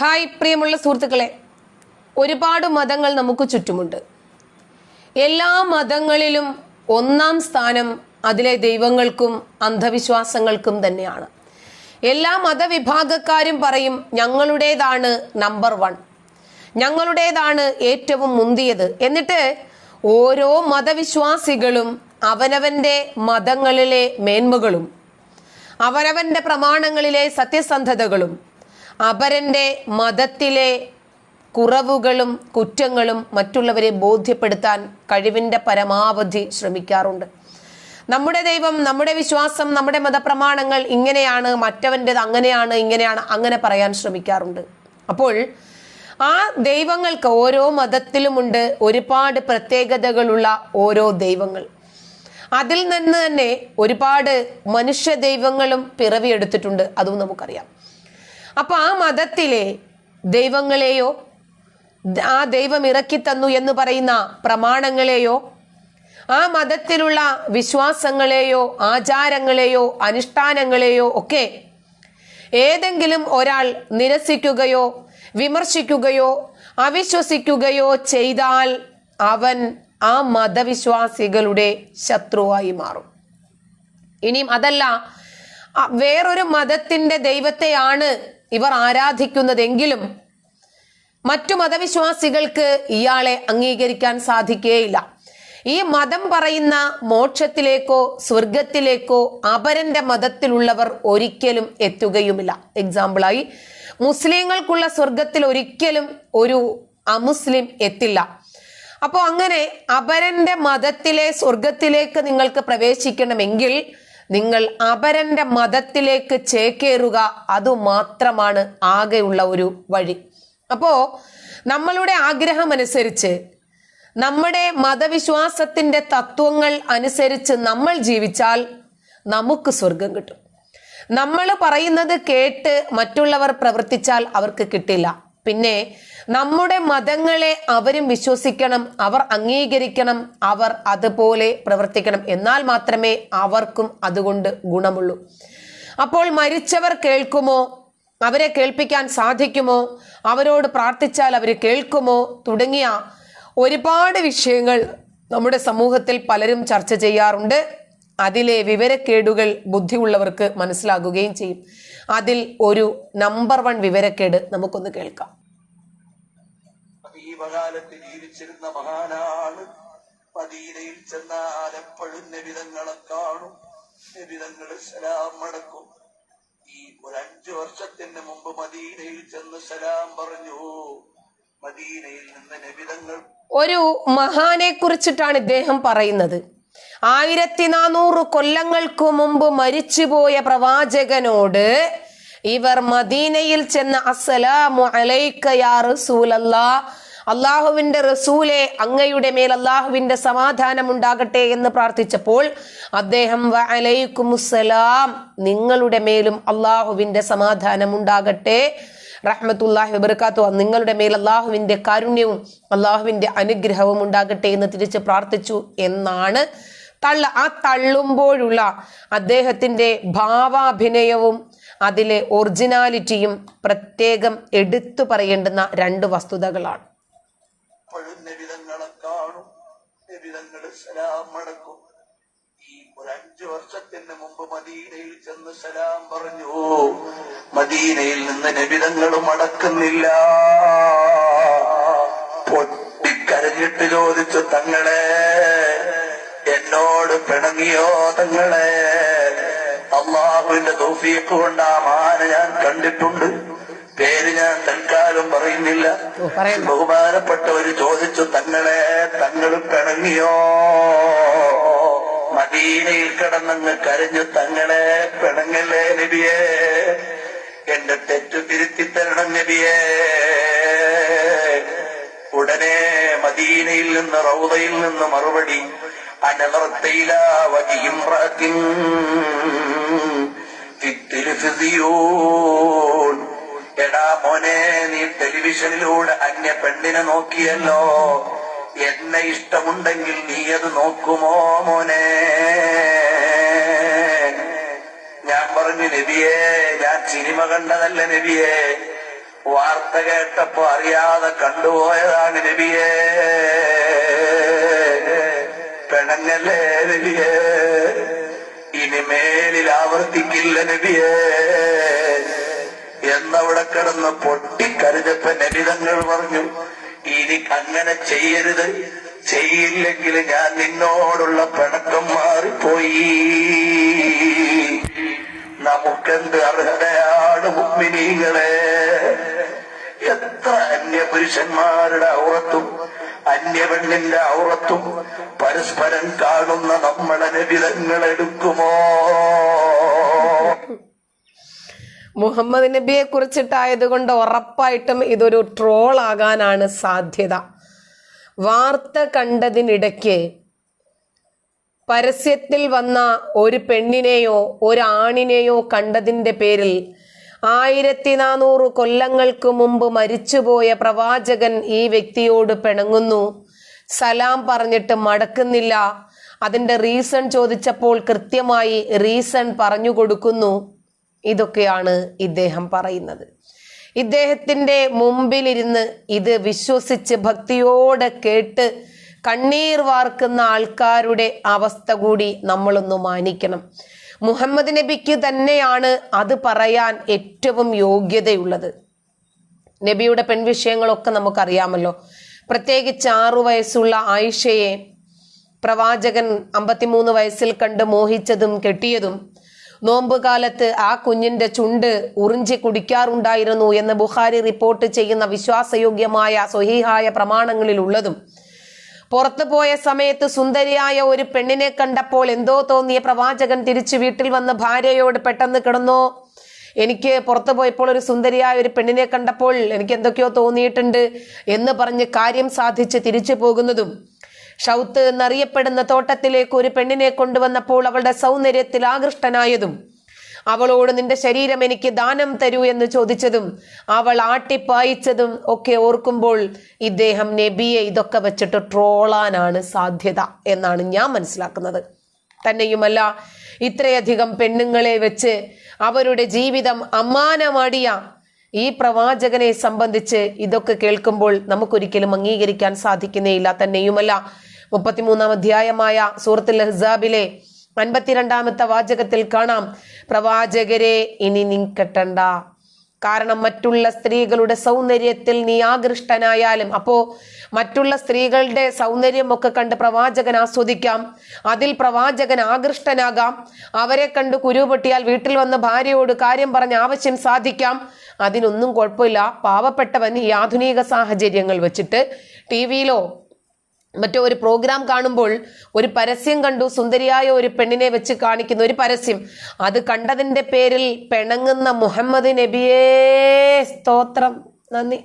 Hi പ്രിയമുള്ള സുഹൃത്തുക്കളെ. ഒരുപാട് മതങ്ങൾ നമുക്ക് ചുറ്റുമുണ്ട്. എല്ലാ മതങ്ങളിലും ഒന്നാം സ്ഥാനം അതിലെ ദൈവങ്ങൾക്കും അന്ധവിശ്വാസങ്ങൾക്കും തന്നെയാണ്. എല്ലാ മതവിഭാഗക്കാരും പറയും ഞങ്ങളുടേതാണ് നമ്പർ വൺ ഞങ്ങളുടേതാണ് ഏറ്റവും മുന്തിയത്. എന്നിട്ട് ഓരോ മതവിശ്വാസികളും അവനവന്റെ മതങ്ങളിലെ മേന്മകളും അവനവന്റെ പ്രമാണങ്ങളിലെ സത്യസന്ധതകളും അപരന്റെ മതത്തിലെ കുറവുകളും കുറ്റങ്ങളും മറ്റുള്ളവരെ ബോധ്യപ്പെടുത്താൻ കഴിവിന്റെ പരമാവധി ശ്രമിക്കാറുണ്ട്. നമ്മുടെ ദൈവം നമ്മുടെ വിശ്വാസം നമ്മുടെ മതപ്രമാണങ്ങൾ ഇങ്ങനെയാണ് മറ്റവന്റെത് അങ്ങനെയാണ് ഇങ്ങനെയാണ് അങ്ങനെ പറയാൻ ശ്രമിക്കാറുണ്ട്. അപ്പോൾ ആ ദൈവങ്ങൾക്ക് ഓരോ മതത്തിലുമുണ്ട് ഒരുപാട് പ്രത്യേകതകളുള്ള ഓരോ ദൈവങ്ങൾ. അതിൽ നിന്ന് തന്നെ ഒരുപാട് മനുഷ്യ ദൈവങ്ങളും പിറവിയെടുത്തിട്ടുണ്ട് അതും നമുക്കറിയാം. അപ്പൊ ആ മതത്തിലെ ദൈവങ്ങളെയോ ആ ദൈവം ഇറക്കി തന്നു എന്ന് പറയുന്ന പ്രമാണങ്ങളെയോ ആ മതത്തിലുള്ള വിശ്വാസങ്ങളെയോ ആചാരങ്ങളെയോ അനുഷ്ഠാനങ്ങളെയോ ഒക്കെ ഏതെങ്കിലും ഒരാൾ നിരസിക്കുകയോ വിമർശിക്കുകയോ അവിശ്വസിക്കുകയോ ചെയ്താൽ അവൻ ആ മതവിശ്വാസികളുടെ ശത്രുവായി മാറും. ഇനിയും അതല്ല വേറൊരു മതത്തിന്റെ ദൈവത്തെയാണ് ഇവർ ആരാധിക്കുന്നതെങ്കിലും മറ്റു മതവിശ്വാസികൾക്ക് ഇയാളെ അംഗീകരിക്കാൻ സാധിക്കുകയില്ല ഈ മതം പറയുന്ന മോക്ഷത്തിലേക്കോ സ്വർഗത്തിലേക്കോ അപരന്റെ മതത്തിലുള്ളവർ ഒരിക്കലും എത്തുകയുമില്ല. എക്സാമ്പിളായി മുസ്ലിങ്ങൾക്കുള്ള സ്വർഗത്തിൽ ഒരിക്കലും ഒരു അമുസ്ലിം എത്തില്ല. അപ്പോൾ അങ്ങനെ അപരന്റെ മതത്തിലെ സ്വർഗത്തിലേക്ക് നിങ്ങൾക്ക് പ്രവേശിക്കണമെങ്കിൽ നിങ്ങൾ അപരന്റെ മതത്തിലേക്ക് ചേക്കേറുക അതുമാത്രമാണ് ആകെയുള്ള ഒരു വഴി. അപ്പോ നമ്മളുടെ ആഗ്രഹം അനുസരിച്ച് നമ്മുടെ മതവിശ്വാസത്തിന്റെ തത്വങ്ങൾ അനുസരിച്ച് നമ്മൾ ജീവിച്ചാൽ നമുക്ക് സ്വർഗം കിട്ടും. നമ്മൾ പറയുന്നത് കേട്ട് മറ്റുള്ളവർ പ്രവർത്തിച്ചാൽ അവർക്ക് കിട്ടില്ല. പിന്നെ നമ്മുടെ മതങ്ങളെ അവരും വിശ്വസിക്കണം അവർ അംഗീകരിക്കണം അവർ അതുപോലെ പ്രവർത്തിക്കണം. എന്നാൽ മാത്രമേ അവർക്കും അതുകൊണ്ട് ഗുണമുള്ളൂ. അപ്പോൾ മരിച്ചവർ കേൾക്കുമോ? അവരെ കേൾപ്പിക്കാൻ സാധിക്കുമോ? അവരോട് പ്രാർത്ഥിച്ചാൽ അവർ കേൾക്കുമോ? തുടങ്ങിയ ഒരുപാട് വിഷയങ്ങൾ നമ്മുടെ സമൂഹത്തിൽ പലരും ചർച്ച ചെയ്യാറുണ്ട്. അതിലെ വിവരക്കേടുകൾ ബുദ്ധിയുള്ളവർക്ക് മനസ്സിലാകുകയും ചെയ്യും. അതിൽ ഒരു നമ്പർ വൺ വിവരക്കേട് നമുക്കൊന്ന് കേൾക്കാം. സമീപകാലത്ത് ജീവിച്ചിരുന്ന മഹാനാണ്. മദീനയിൽ ചെന്നാൽ എപ്പോഴും നബിതങ്ങളെ കാണും. നബിതങ്ങൾ സലാം മടക്കും ഈ ഒരു അഞ്ചു വർഷത്തിന് മുമ്പ് മദീനയിൽ ചെന്ന് സലാം പറഞ്ഞു. മദീനയിൽ നിന്ന് നബിതങ്ങൾ ഒരു മഹാനെ കുറിച്ചിട്ടാണ് ഇദ്ദേഹം പറയുന്നത്. ആയിരത്തി നാനൂറ് കൊല്ലങ്ങൾക്ക് മുമ്പ് മരിച്ചുപോയ പ്രവാചകനോട് ഇവർ മദീനയിൽ ചെന്ന് അസ്സലാമു അലൈക്ക യാ റസൂലല്ലാ അള്ളാഹുവിന്റെ റസൂലെ അങ്ങയുടെ മേൽ അള്ളാഹുവിന്റെ സമാധാനം ഉണ്ടാകട്ടെ എന്ന് പ്രാർത്ഥിച്ചപ്പോൾ അദ്ദേഹം വ അലൈക്കുമുസ്സലാം നിങ്ങളുടെ മേലും അള്ളാഹുവിന്റെ സമാധാനം ഉണ്ടാകട്ടെ റഹ്മത്തുല്ലാഹി വബർക്കാത്തു നിങ്ങളുടെ മേൽ അള്ളാഹുവിന്റെ കാരുണ്യവും അള്ളാഹുവിന്റെ അനുഗ്രഹവും ഉണ്ടാകട്ടെ എന്ന് തിരിച്ച് പ്രാർത്ഥിച്ചു എന്നാണ് തള്ള. ആ തള്ളുമ്പോഴുള്ള അദ്ദേഹത്തിന്റെ ഭാവാഭിനയവും അതിലെ ഒറിജിനാലിറ്റിയും പ്രത്യേകം എടുത്തു പറയേണ്ടുന്ന രണ്ട് വസ്തുതകളാണ്. സലാം മടക്കും ഈ ഒരു അഞ്ചു വർഷത്തിന് മുമ്പ് മദീനയിൽ ചെന്ന് സലാം പറഞ്ഞു. മദീനയിൽ നിന്ന് നബിതങ്ങൾ മടക്കുന്നില്ല. പൊട്ടിക്കരഞ്ഞിട്ട് ചോദിച്ചു തങ്ങളെ എന്നോട് പിണങ്ങിയോ തങ്ങളെ? അള്ളാഹുവിന്റെ തോഫിയൊക്കെ കൊണ്ട് ആ മാന ഞാൻ കണ്ടിട്ടുണ്ട്. പേര് ഞാൻ തൽക്കാലം പറയുന്നില്ല. ബഹുമാനപ്പെട്ടവര് ചോദിച്ചു തങ്ങളെ തങ്ങൾ പിണങ്ങിയോ? മദീനയിൽ കിടന്നങ്ങ് കരഞ്ഞു തങ്ങളെ പിണങ്ങല്ലേ നബിയേ? എന്റെ തെറ്റു തിരുത്തി തരണം നബിയേ. ഉടനെ മദീനയിൽ നിന്ന് റൗദയിൽ നിന്ന് മറുപടി അനവർത്തയില വജിമ്രത്തിൻ എടാ മോനെ നീ ടെലിവിഷനിലൂടെ അന്യ പെണ്ണിനെ നോക്കിയല്ലോ. എന്നെ ഇഷ്ടമുണ്ടെങ്കിൽ നീ അത് നോക്കുമോ മോനെ? ഞാൻ പറഞ്ഞു നബിയെ ഞാൻ സിനിമ കണ്ടതല്ല നബിയെ? വാർത്ത കേട്ടപ്പോ അറിയാതെ കണ്ടുപോയതാണ് നബിയെ. പെണങ്ങല്ലേ നബിയെ? ഇനി മേലിൽ ആവർത്തിക്കില്ല നബിയേ. കിടന്ന് പൊട്ടിക്കരഞ്ഞപ്പ നബിതങ്ങൾ പറഞ്ഞു ഇനി അങ്ങനെ ചെയ്യരുത്. ചെയ്യില്ലെങ്കിൽ ഞാൻ നിന്നോടുള്ള പിണക്കം മാറിപ്പോയി. നമുക്കെന്ത് അർഹതയാണ് മുഗ്മിനീങ്ങളെ? എത്ര അന്യപുരുഷന്മാരുടെ ഔറത്തും അന്യപെണ്ണിന്റെ ഔറത്തും പരസ്പരം കാണുന്ന നമ്മളെ നബിതങ്ങൾ എടുക്കുമോ? മുഹമ്മദ് നബിയെ കുറിച്ചിട്ടായതുകൊണ്ട് ഉറപ്പായിട്ടും ഇതൊരു ട്രോൾ ആകാനാണ് സാധ്യത. വാർത്ത കണ്ടതിനിടയ്ക്ക് പരസ്യത്തിൽ വന്ന ഒരു പെണ്ണിനെയോ ഒരു ആണിനെയോ കണ്ടതിന്റെ പേരിൽ ആയിരത്തി നാനൂറ് കൊല്ലങ്ങൾക്ക് മുമ്പ് മരിച്ചുപോയ പ്രവാചകൻ ഈ വ്യക്തിയോട് പിണങ്ങുന്നു. സലാം പറഞ്ഞിട്ട് മടക്കുന്നില്ല. അതിന്റെ റീസൺ ചോദിച്ചപ്പോൾ കൃത്യമായി റീസൺ പറഞ്ഞു കൊടുക്കുന്നു. ഇതൊക്കെയാണ് ഇദ്ദേഹം പറയുന്നത്. ഇദ്ദേഹത്തിന്റെ മുമ്പിലിരുന്ന് ഇത് വിശ്വസിച്ച് ഭക്തിയോടെ കേട്ട് കണ്ണീർ വാർക്കുന്ന ആൾക്കാരുടെ അവസ്ഥ കൂടി നമ്മളൊന്ന് മാനിക്കണം. മുഹമ്മദ് നബിക്ക് തന്നെയാണ് അത് പറയാൻ ഏറ്റവും യോഗ്യതയുള്ളത്. നബിയുടെ പെൺവിഷയങ്ങളൊക്കെ നമുക്കറിയാമല്ലോ. പ്രത്യേകിച്ച് ആറു വയസ്സുള്ള ആയിഷയെ പ്രവാചകൻ അമ്പത്തിമൂന്ന് വയസ്സിൽ കണ്ട് മോഹിച്ചതും കെട്ടിയതും നോമ്പുകാലത്ത് ആ കുഞ്ഞിന്റെ ചുണ്ട് ഉറിഞ്ചി കുടിക്കാറുണ്ടായിരുന്നു എന്ന് ബുഖാരി റിപ്പോർട്ട് ചെയ്യുന്ന വിശ്വാസയോഗ്യമായ സ്വഹീഹായ പ്രമാണങ്ങളിലുള്ളതും പുറത്തു പോയ സമയത്ത് സുന്ദരിയായ ഒരു പെണ്ണിനെ കണ്ടപ്പോൾ എന്തോ തോന്നിയ പ്രവാചകൻ തിരിച്ചു വീട്ടിൽ വന്ന് ഭാര്യയോട് പെട്ടെന്ന് കിടന്നോ? എനിക്ക് പുറത്തു പോയപ്പോൾ ഒരു സുന്ദരിയായ ഒരു പെണ്ണിനെ കണ്ടപ്പോൾ എനിക്ക് എന്തൊക്കെയോ തോന്നിയിട്ടുണ്ട് എന്ന് പറഞ്ഞ് കാര്യം സാധിച്ച് തിരിച്ചു പോകുന്നതും ഷൗത്ത് എന്നറിയപ്പെടുന്ന തോട്ടത്തിലേക്ക് ഒരു പെണ്ണിനെ കൊണ്ടുവന്നപ്പോൾ അവളുടെ സൗന്ദര്യത്തിൽ ആകൃഷ്ടനായതും അവളോട് നിന്റെ ശരീരം എനിക്ക് ദാനം തരൂ എന്ന് ചോദിച്ചതും അവൾ ആട്ടിപ്പായിച്ചതും ഒക്കെ ഓർക്കുമ്പോൾ ഇദ്ദേഹം നബിയെ ഇതൊക്കെ വെച്ചിട്ട് ട്രോളാനാണ് സാധ്യത എന്നാണ് ഞാൻ മനസ്സിലാക്കുന്നത്. തന്നെയുമല്ല ഇത്രയധികം പെണ്ണുങ്ങളെ വെച്ച് അവരുടെ ജീവിതം അമ്മാനമാടിയ ഈ പ്രവാചകനെ സംബന്ധിച്ച് ഇതൊക്കെ കേൾക്കുമ്പോൾ നമുക്കൊരിക്കലും അംഗീകരിക്കാൻ സാധിക്കുന്നേയില്ല. തന്നെയുമല്ല മുപ്പത്തിമൂന്നാം അധ്യായമായ സൂറത്തുൽ ഹിസാബിലെ അൻപത്തിരണ്ടാമത്തെ വാചകത്തിൽ കാണാം. പ്രവാചകരെ ഇനി നീ കെട്ടണ്ട. കാരണം മറ്റുള്ള സ്ത്രീകളുടെ സൗന്ദര്യത്തിൽ നീ ആകൃഷ്ടനായാലും അപ്പോ മറ്റുള്ള സ്ത്രീകളുടെ സൗന്ദര്യം ഒക്കെ കണ്ട് പ്രവാചകൻ ആസ്വദിക്കാം. അതിൽ പ്രവാചകൻ ആകൃഷ്ടനാകാം. അവരെ കണ്ട് കുരുപൊട്ടിയാൽ വീട്ടിൽ വന്ന ഭാര്യയോട് കാര്യം പറഞ്ഞ ആവശ്യം സാധിക്കാം. അതിനൊന്നും കുഴപ്പമില്ല. പാവപ്പെട്ടവൻ ഈ ആധുനിക സാഹചര്യങ്ങൾ വെച്ചിട്ട് ടി വിയിലോ മറ്റോ ഒരു പ്രോഗ്രാം കാണുമ്പോൾ ഒരു പരസ്യം കണ്ടു. സുന്ദരിയായ ഒരു പെണ്ണിനെ വെച്ച് കാണിക്കുന്ന ഒരു പരസ്യം. അത് കണ്ടതിന്റെ പേരിൽ പിണങ്ങുന്ന മുഹമ്മദ് നബിയേ സ്തോത്രം. നന്ദി.